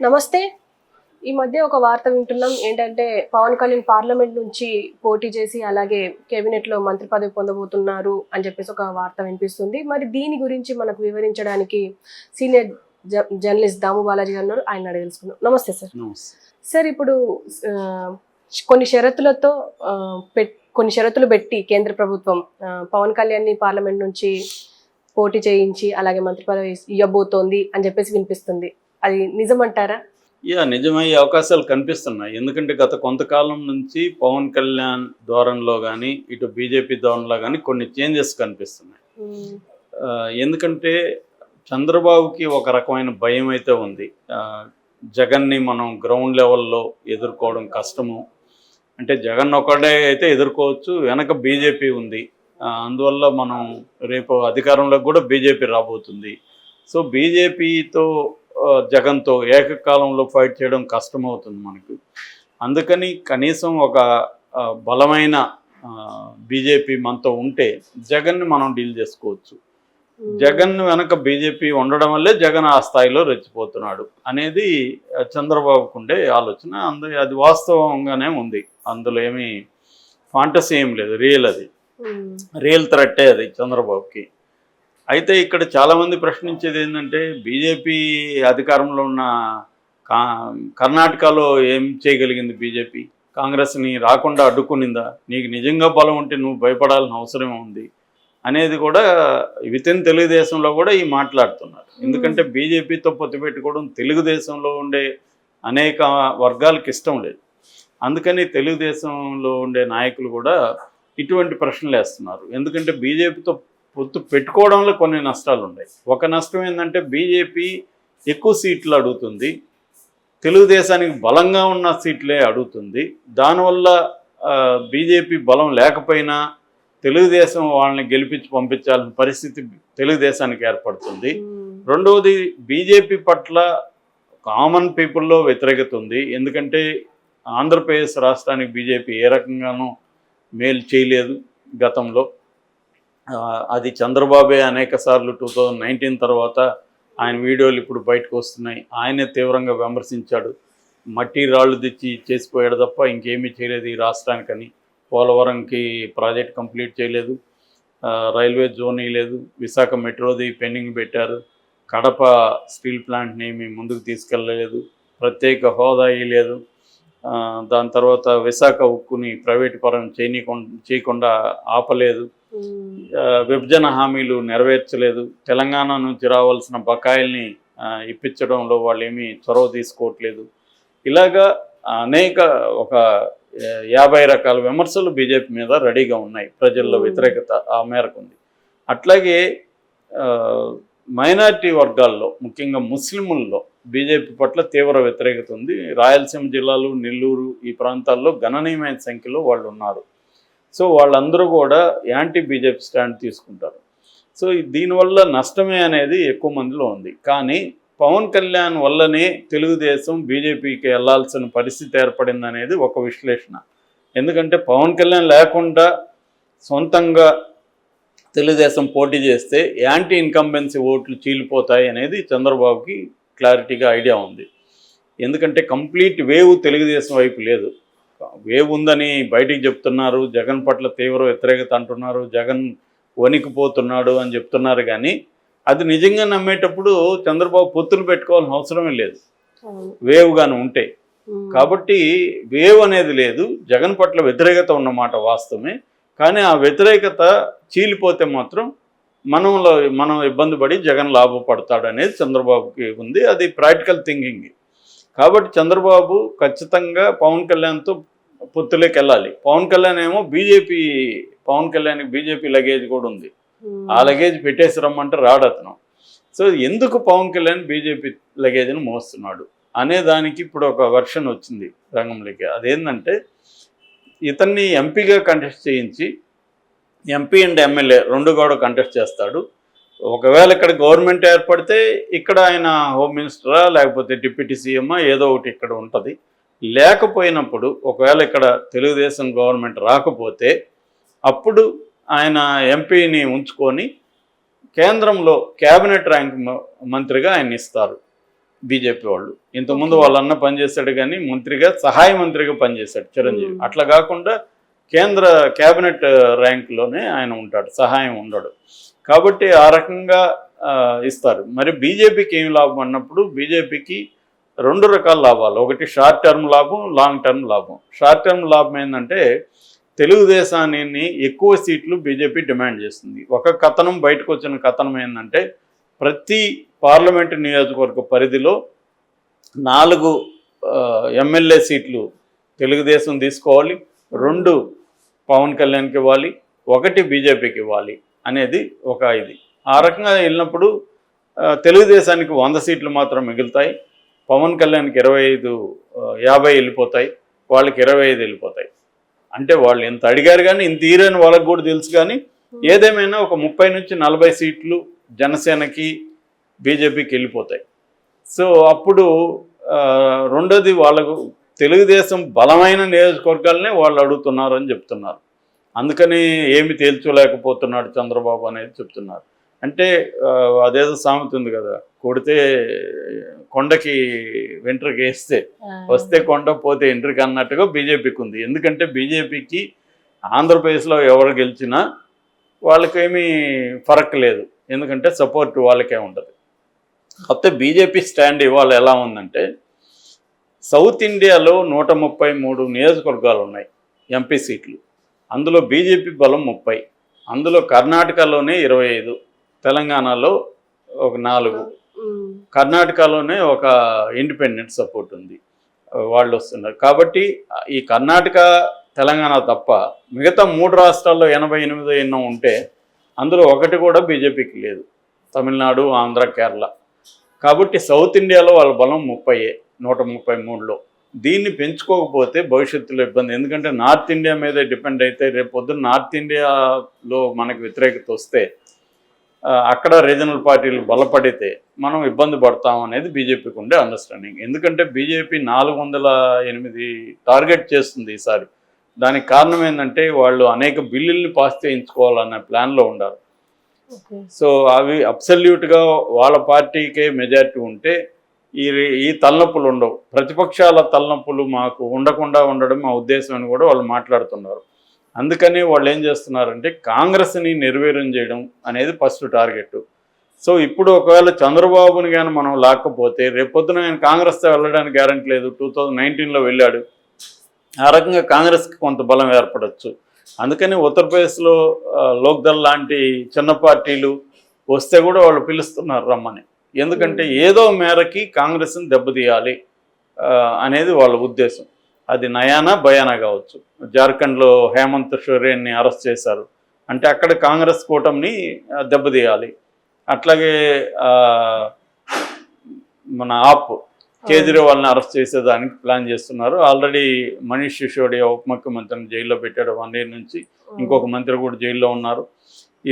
నమస్తే. ఈ మధ్య ఒక వార్త వింటున్నాం. ఏంటంటే పవన్ కళ్యాణ్ పార్లమెంట్ నుంచి పోటీ చేసి అలాగే కేబినెట్లో మంత్రి పదవి పొందబోతున్నారు అని చెప్పేసి ఒక వార్త వినిపిస్తుంది. మరి దీని గురించి మనకు వివరించడానికి సీనియర్ జర్నలిస్ట్ దాము బాలాజీ గారు ఉన్నారు. ఆయన అడిగి తెలుసుకుందాం నమస్తే సార్. సార్ ఇప్పుడు కొన్ని షరతులతో కొన్ని షరతులు పెట్టి కేంద్ర ప్రభుత్వం పవన్ కళ్యాణ్ని పార్లమెంట్ నుంచి పోటీ చేయించి అలాగే మంత్రి పదవి ఇవ్వబోతోంది అని చెప్పేసి వినిపిస్తుంది. అది నిజమంటారా? యా నిజమయ్యే అవకాశాలు కనిపిస్తున్నాయి. ఎందుకంటే గత కొంతకాలం నుంచి పవన్ కళ్యాణ్ ధోరణిలో కానీ ఇటు బీజేపీ ధోరణిలో కానీ కొన్ని చేంజెస్ కనిపిస్తున్నాయి. ఎందుకంటే చంద్రబాబుకి ఒక రకమైన భయం అయితే ఉంది. జగన్ని మనం గ్రౌండ్ లెవెల్లో ఎదుర్కోవడం కష్టము. అంటే జగన్ ఒకడే అయితే ఎదుర్కోవచ్చు వెనక బీజేపీ ఉంది. అందువల్ల మనం రేపు అధికారంలోకి కూడా బీజేపీ రాబోతుంది. సో బీజేపీతో జగన్తో ఏకకాలంలో ఫైట్ చేయడం కష్టమవుతుంది మనకు. అందుకని కనీసం ఒక బలమైన బీజేపీ మనతో ఉంటే జగన్ని మనం డీల్ చేసుకోవచ్చు. జగన్ వెనక బీజేపీ ఉండడం వల్లే జగన్ ఆ స్థాయిలో రెచ్చిపోతున్నాడు అనేది చంద్రబాబుకు ఉండే ఆలోచన. అందు అది వాస్తవంగానే ఉంది. అందులో ఏమీ ఫాంటసీ ఏం లేదు. రియల్ అది. రియల్ థ్రెట్టే అది చంద్రబాబుకి. అయితే ఇక్కడ చాలామంది ప్రశ్నించేది ఏంటంటే బీజేపీ అధికారంలో ఉన్న కా కర్ణాటకలో ఏం చేయగలిగింది బీజేపీ? కాంగ్రెస్ని రాకుండా అడ్డుకునిందా? నీకు నిజంగా బలం ఉంటే నువ్వు భయపడాల్సిన అవసరం ఉంది అనేది కూడా వితిన్ తెలుగుదేశంలో కూడా ఈ మాట్లాడుతున్నారు. ఎందుకంటే బీజేపీతో పొత్తు పెట్టుకోవడం తెలుగుదేశంలో ఉండే అనేక వర్గాలకు ఇష్టం లేదు. అందుకని తెలుగుదేశంలో ఉండే నాయకులు కూడా ఇటువంటి ప్రశ్నలు వేస్తున్నారు. ఎందుకంటే బీజేపీతో పొత్తు పెట్టుకోవడంలో కొన్ని నష్టాలు ఉన్నాయి ఒక నష్టం ఏంటంటే బీజేపీ ఎక్కువ సీట్లు అడుగుతుంది. తెలుగుదేశానికి బలంగా ఉన్న సీట్లే అడుగుతుంది. దానివల్ల బీజేపీ బలం లేకపోయినా తెలుగుదేశం వాళ్ళని గెలిపించి పంపించాల్సిన పరిస్థితి తెలుగుదేశానికి ఏర్పడుతుంది. ఉమ్, రెండవది బీజేపీ పట్ల కామన్ పీపుల్లో వ్యతిరేకత ఉంది ఎందుకంటే ఆంధ్రప్రదేశ్ రాష్ట్రానికి బీజేపీ ఏ రకంగానూ మేలు చేయలేదు గతంలో. అది చంద్రబాబే అనేక సార్లు టూ థౌజండ్ నైన్టీన్ తర్వాత ఆయన వీడియోలు ఇప్పుడు బయటకు వస్తున్నాయి. ఆయనే తీవ్రంగా విమర్శించాడు. మట్టి రాళ్ళు తెచ్చి చేసిపోయాడు తప్ప ఇంకేమీ చేయలేదు ఈ రాష్ట్రానికని. పోలవరంకి ప్రాజెక్ట్ కంప్లీట్ చేయలేదు. రైల్వే జోన్ లేదు విశాఖ మెట్రోది పెండింగ్ పెట్టారు. కడప స్టీల్ ప్లాంట్ని ఏమి ముందుకు తీసుకెళ్ళలేదు ప్రత్యేక హోదా ఇవ్వలేదు దాని తర్వాత విశాఖ ఉక్కుని ప్రైవేట్ పరం చేయనీకుండా చేయకుండా ఆపలేదు. విభజన హామీలు నెరవేర్చలేదు. తెలంగాణ నుంచి రావాల్సిన బకాయిల్ని ఇప్పించడంలో వాళ్ళు ఏమీ చొరవ తీసుకోవట్లేదు. ఇలాగా అనేక ఒక యాభై రకాల విమర్శలు బీజేపీ మీద రెడీగా ఉన్నాయి. ప్రజల్లో. వ్యతిరేకత ఆ మేరకు ఉంది. అట్లాగే మైనారిటీ వర్గాల్లో ముఖ్యంగా ముస్లిముల్లో బీజేపీ పట్ల తీవ్ర వ్యతిరేకత ఉంది. రాయలసీమ జిల్లాలు నెల్లూరు ఈ ప్రాంతాల్లో గణనీయమైన సంఖ్యలో వాళ్ళు ఉన్నారు సో వాళ్ళందరూ కూడా యాంటీ బీజేపీ స్టాండ్ తీసుకుంటారు. సో దీనివల్ల నష్టమే అనేది ఎక్కువ మందిలో ఉంది. కానీ పవన్ కళ్యాణ్ వల్లనే తెలుగుదేశం బీజేపీకి వెళ్ళాల్సిన పరిస్థితి ఏర్పడింది అనేది ఒక విశ్లేషణ. ఎందుకంటే పవన్ కళ్యాణ్ లేకుండా సొంతంగా తెలుగుదేశం పోటీ చేస్తే యాంటీ ఇన్కంబెన్సీ ఓట్లు చీలిపోతాయి అనేది చంద్రబాబుకి క్లారిటీగా ఐడియా ఉంది. ఎందుకంటే కంప్లీట్ వేవ్ తెలుగుదేశం వైపు లేదు. వేవ్ ఉందని బయటికి చెప్తున్నారు జగన్ పట్ల తీవ్ర వ్యతిరేకత అంటున్నారు జగన్ వణికిపోతున్నాడు అని చెప్తున్నారు కానీ అది నిజంగా నమ్మేటప్పుడు చంద్రబాబు పొత్తులు పెట్టుకోవాల్సిన అవసరమే లేదు. వేవ్ కానీ ఉంటే. కాబట్టి వేవ్ అనేది లేదు జగన్ పట్ల వ్యతిరేకత ఉన్నమాట వాస్తవమే. కానీ ఆ వ్యతిరేకత చీలిపోతే మాత్రం మనంలో మనం ఇబ్బంది పడి జగన్ లాభపడతాడు అనేది చంద్రబాబుకి ఉంది. అది ప్రాక్టికల్ థింకింగ్. కాబట్టి చంద్రబాబు ఖచ్చితంగా పవన్ కళ్యాణ్తో పొత్తులోకి వెళ్ళాలి పవన్ కళ్యాణ్ ఏమో బీజేపీ పవన్ కళ్యాణ్కి బీజేపీ లగేజ్ కూడా ఉంది. ఆ లగేజ్ పెట్టేసి రమ్మంటే రాడు అతను. సో ఎందుకు పవన్ కళ్యాణ్ బీజేపీ లగేజ్ని మోస్తున్నాడు? అనే దానికి ఇప్పుడు ఒక వర్షన్ వచ్చింది రంగంలోకి. అదేంటంటే ఇతన్ని ఎంపీగా కంటెస్ట్ చేయించి ఎంపీ అండ్ ఎమ్మెల్యే రెండు కూడా కంటెస్ట్ చేస్తాడు. ఒకవేళ ఇక్కడ గవర్నమెంట్ ఏర్పడితే ఇక్కడ ఆయన హోమ్ మినిస్టరా లేకపోతే డిప్యూటీ సీఎమ్మా ఏదో ఒకటి ఇక్కడ ఉంటుంది. లేకపోయినప్పుడు ఒకవేళ ఇక్కడ తెలుగుదేశం గవర్నమెంట్ రాకపోతే అప్పుడు ఆయన ఎంపీని ఉంచుకొని కేంద్రంలో కేబినెట్ ర్యాంక్ మంత్రిగా ఆయన ఇస్తారు బీజేపీ వాళ్ళు ఇంతకుముందు Okay. వాళ్ళ అన్న పనిచేశాడు కానీ మంత్రిగా సహాయ మంత్రిగా పనిచేశాడు చిరంజీవి. అట్లా కాకుండా కేంద్ర కేబినెట్ ర్యాంక్లోనే ఆయన ఉంటాడు సహాయం ఉండడు కాబట్టి ఆ రకంగా ఇస్తారు మరి బీజేపీకి ఏం లాభం అన్నప్పుడు బీజేపీకి రెండు రకాల లాభాలు. ఒకటి షార్ట్ టర్మ్ లాభం లాంగ్ టర్మ్ లాభం. షార్ట్ టర్మ్ లాభం ఏంటంటే తెలుగుదేశాన్ని ఎక్కువ సీట్లు బీజేపీ డిమాండ్ చేస్తుంది. ఒక కథనం బయటకు వచ్చిన కథనం ఏంటంటే ప్రతి పార్లమెంటు నియోజకవర్గ పరిధిలో నాలుగు ఎమ్మెల్యే సీట్లు తెలుగుదేశం తీసుకోవాలి రెండు పవన్ కళ్యాణ్కి ఇవ్వాలి ఒకటి బీజేపీకి ఇవ్వాలి అనేది ఒక ఇది. ఆ రకంగా వెళ్ళినప్పుడు తెలుగుదేశానికి వంద సీట్లు మాత్రం మిగులుతాయి. పవన్ కళ్యాణ్కి ఇరవై ఐదు యాభై వెళ్ళిపోతాయి వాళ్ళకి ఇరవై ఐదు వెళ్ళిపోతాయి. అంటే వాళ్ళు ఇంత అడిగారు కానీ ఇంత తీరని వాళ్ళకి కూడా తెలుసు కానీ ఏదేమైనా ఒక ముప్పై నుంచి నలభై సీట్లు జనసేనకి బీజేపీకి వెళ్ళిపోతాయి. సో అప్పుడు రెండోది వాళ్ళకు తెలుగుదేశం బలమైన నియోజకవర్గాలనే వాళ్ళు అడుగుతున్నారు అని చెప్తున్నారు. అందుకని ఏమి తేల్చలేకపోతున్నాడు చంద్రబాబు అనేది చెప్తున్నారు. అంటే అదేదో సామెత ఉంది కదా కొడితే కొండకి వెంట్రుకి వేస్తే వస్తే కొండ పోతే ఎంట్రిక అన్నట్టుగా బీజేపీకి ఉంది. ఎందుకంటే బీజేపీకి ఆంధ్రప్రదేశ్లో ఎవరు గెలిచినా వాళ్ళకేమీ ఫరక్ లేదు. ఎందుకంటే సపోర్ట్ వాళ్ళకే ఉంటుంది. కాకపోతే బీజేపీ స్టాండ్ ఇవాళ ఎలా ఉందంటే సౌత్ ఇండియాలో నూట ముప్పై మూడు నియోజకవర్గాలు ఉన్నాయి ఎంపీ సీట్లు. అందులో బీజేపీ బలం ముప్పై. అందులో కర్ణాటకలోనే ఇరవై ఐదు. తెలంగాణలో ఒక నాలుగు. కర్ణాటకలోనే ఒక ఇండిపెండెంట్ సపోర్ట్ ఉంది. వాళ్ళు వస్తున్నారు. కాబట్టి ఈ కర్ణాటక తెలంగాణ తప్ప మిగతా మూడు రాష్ట్రాల్లో ఎనభై ఎనిమిది ఎన్నో ఉంటే అందులో ఒకటి కూడా బీజేపీకి లేదు. తమిళనాడు ఆంధ్ర కేరళ. కాబట్టి సౌత్ ఇండియాలో వాళ్ళ బలం ముప్పై నూట ముప్పై మూడులో. దీన్ని పెంచుకోకపోతే భవిష్యత్తులో ఇబ్బంది. ఎందుకంటే నార్త్ ఇండియా మీద డిపెండ్ అయితే రేపు పొద్దున్న నార్త్ ఇండియాలో మనకు వ్యతిరేకత వస్తే అక్కడ రీజనల్ పార్టీలు బలపడితే మనం ఇబ్బంది పడతాం అనేది బీజేపీకి ఉండే అండర్స్టాండింగ్ ఎందుకంటే బీజేపీ నాలుగు వందల ఎనిమిది టార్గెట్ చేస్తుంది ఈసారి. దానికి కారణం ఏంటంటే వాళ్ళు అనేక బిల్లుల్ని పాస్ చేయించుకోవాలనే ప్లాన్లో ఉండాలి. ఓకే. సో అవి అబ్సల్యూట్గా వాళ్ళ పార్టీకే మెజారిటీ ఉంటే ఈ ఈ తలనొప్పులు ఉండవు. ప్రతిపక్షాల తలనొప్పులు మాకు ఉండకుండా ఉండడం మా ఉద్దేశం అని కూడా వాళ్ళు మాట్లాడుతున్నారు. అందుకని వాళ్ళు ఏం చేస్తున్నారంటే కాంగ్రెస్ని నిర్వీర్యం చేయడం అనేది ఫస్ట్ టార్గెట్ సో ఇప్పుడు ఒకవేళ చంద్రబాబుని కానీ మనం లాక్కపోతే రేపొద్దున ఆయన కాంగ్రెస్తో వెళ్ళడానికి గ్యారంటీ లేదు టూ థౌజండ్ నైన్టీన్లో వెళ్ళాడు. ఆ రకంగా కాంగ్రెస్కి కొంత బలం ఏర్పడవచ్చు అందుకని ఉత్తరప్రదేశ్లో లోక్దల్ లాంటి చిన్న పార్టీలు వస్తే కూడా వాళ్ళు పిలుస్తున్నారు రమ్మని. ఎందుకంటే ఏదో మేరకి కాంగ్రెస్ని దెబ్బతీయాలి అనేది వాళ్ళ ఉద్దేశం. అది నయానా భయానా కావచ్చు. జార్ఖండ్లో హేమంత్ సోరేన్ని అరెస్ట్ చేశారు. అంటే అక్కడ కాంగ్రెస్ కూటమిని దెబ్బతీయాలి. అట్లాగే మన ఆప్ కేజ్రీవాల్ని అరెస్ట్ చేసేదానికి ప్లాన్ చేస్తున్నారు. ఆల్రెడీ మనీష్ సిసోడియా ఉప ముఖ్యమంత్రిని జైల్లో పెట్టాడు వన్ ఇయర్ నుంచి. ఇంకొక మంత్రి కూడా జైల్లో ఉన్నారు.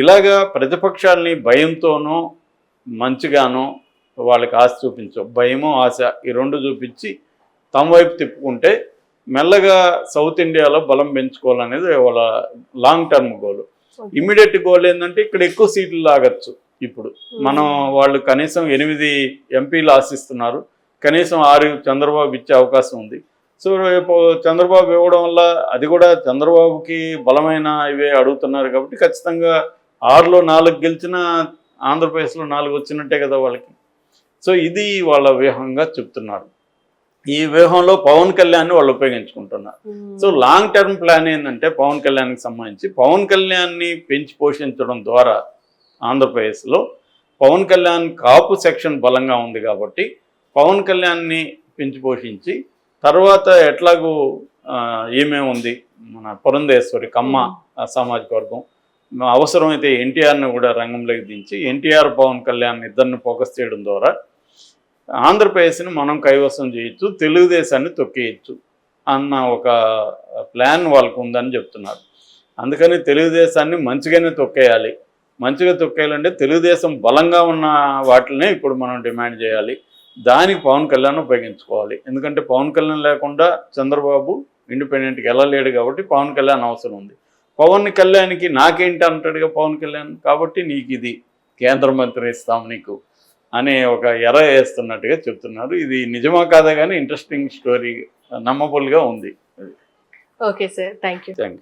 ఇలాగా ప్రతిపక్షాలని భయంతోనో మంచిగానో వాళ్ళకి ఆశ చూపించవు భయము ఆశ ఈ రెండు చూపించి తమ వైపు తిప్పుకుంటే మెల్లగా సౌత్ ఇండియాలో బలం పెంచుకోవాలనేది వాళ్ళ long term goal. Immediate goal ఏంటంటే ఇక్కడ ఎక్కువ సీట్లు లాగచ్చు ఇప్పుడు. మనం వాళ్ళు కనీసం ఎనిమిది ఎంపీలు ఆశిస్తున్నారు. కనీసం ఆరు చంద్రబాబు ఇచ్చే అవకాశం ఉంది. సో రేపు చంద్రబాబు ఇవ్వడం వల్ల అది కూడా చంద్రబాబుకి బలమైన ఇవే అడుగుతున్నారు కాబట్టి ఖచ్చితంగా ఆరులో నాలుగు గెలిచిన ఆంధ్రప్రదేశ్లో నాలుగు వచ్చినట్టే కదా వాళ్ళకి. సో ఇది వాళ్ళ వ్యూహంగా చెప్తున్నారు. ఈ వ్యూహంలో పవన్ కళ్యాణ్ని వాళ్ళు ఉపయోగించుకుంటున్నారు. Um. So long term plan ఏంటంటే పవన్ కళ్యాణ్కి సంబంధించి పవన్ కళ్యాణ్ని పెంచి పోషించడం ద్వారా ఆంధ్రప్రదేశ్లో పవన్ కళ్యాణ్ కాపు సెక్షన్ బలంగా ఉంది కాబట్టి పవన్ కళ్యాణ్ని పెంచి పోషించి తర్వాత ఎట్లాగూ ఈమె ఉంది? మన పురంధేశ్వరి కమ్మ ఆ, సామాజిక వర్గం. అవసరమైతే ఎన్టీఆర్ని కూడా రంగంలోకి దించి ఎన్టీఆర్ పవన్ కళ్యాణ్ ఇద్దరిని ఫోకస్ చేయడం ద్వారా ఆంధ్రప్రదేశ్ని మనం కైవసం చేయొచ్చు తెలుగుదేశాన్ని తొక్కేయచ్చు అన్న ఒక ప్లాన్ వాళ్ళకు ఉందని చెప్తున్నారు. అందుకని తెలుగుదేశాన్ని మంచిగానే తొక్కేయాలి. మంచిగా తొక్కేయాలంటే తెలుగుదేశం బలంగా ఉన్న వాటినే ఇప్పుడు మనం డిమాండ్ చేయాలి. దానికి పవన్ కళ్యాణ్ ఉపయోగించుకోవాలి. ఎందుకంటే పవన్ కళ్యాణ్ లేకుండా చంద్రబాబు ఇండిపెండెంట్కి వెళ్ళలేడు కాబట్టి పవన్ కళ్యాణ్ అవసరం ఉంది. పవన్ కళ్యాణ్కి నాకేంటి అంటాడుగా పవన్ కళ్యాణ్? కాబట్టి నీకు ఇది కేంద్ర మంత్రి ఇస్తాం నీకు. అనే ఒక ఎర వేస్తున్నట్టుగా చెప్తున్నారు. ఇది నిజమా కాదా కానీ ఇంట్రెస్టింగ్ స్టోరీ నమ్మబుల్గా ఉంది. Okay sir thank you